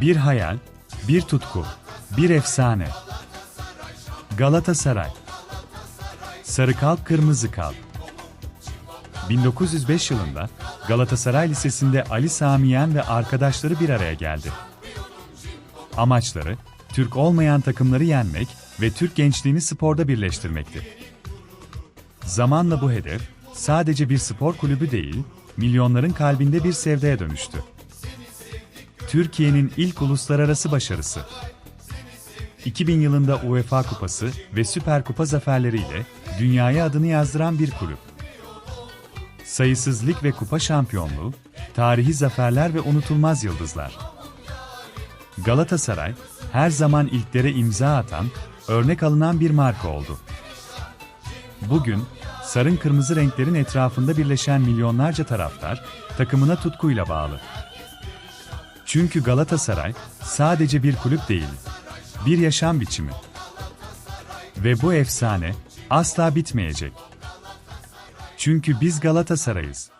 Bir hayal, bir tutku, bir efsane. Galatasaray. Sarı kalp kırmızı kalp. 1905 yılında Galatasaray Lisesi'nde Ali Samiyen ve arkadaşları bir araya geldi. Amaçları, Türk olmayan takımları yenmek ve Türk gençliğini sporda birleştirmekti. Zamanla bu hedef, sadece bir spor kulübü değil, milyonların kalbinde bir sevdaya dönüştü. Türkiye'nin ilk uluslararası başarısı. 2000 yılında UEFA Kupası ve Süper Kupa zaferleriyle dünyaya adını yazdıran bir kulüp. Sayısız lig ve kupa şampiyonluğu, tarihi zaferler ve unutulmaz yıldızlar. Galatasaray, her zaman ilklere imza atan, örnek alınan bir marka oldu. Bugün, sarın kırmızı renklerin etrafında birleşen milyonlarca taraftar, takımına tutkuyla bağlı. Çünkü Galatasaray, sadece bir kulüp değil, bir yaşam biçimi. Ve bu efsane, asla bitmeyecek. Çünkü biz Galatasaray'ız.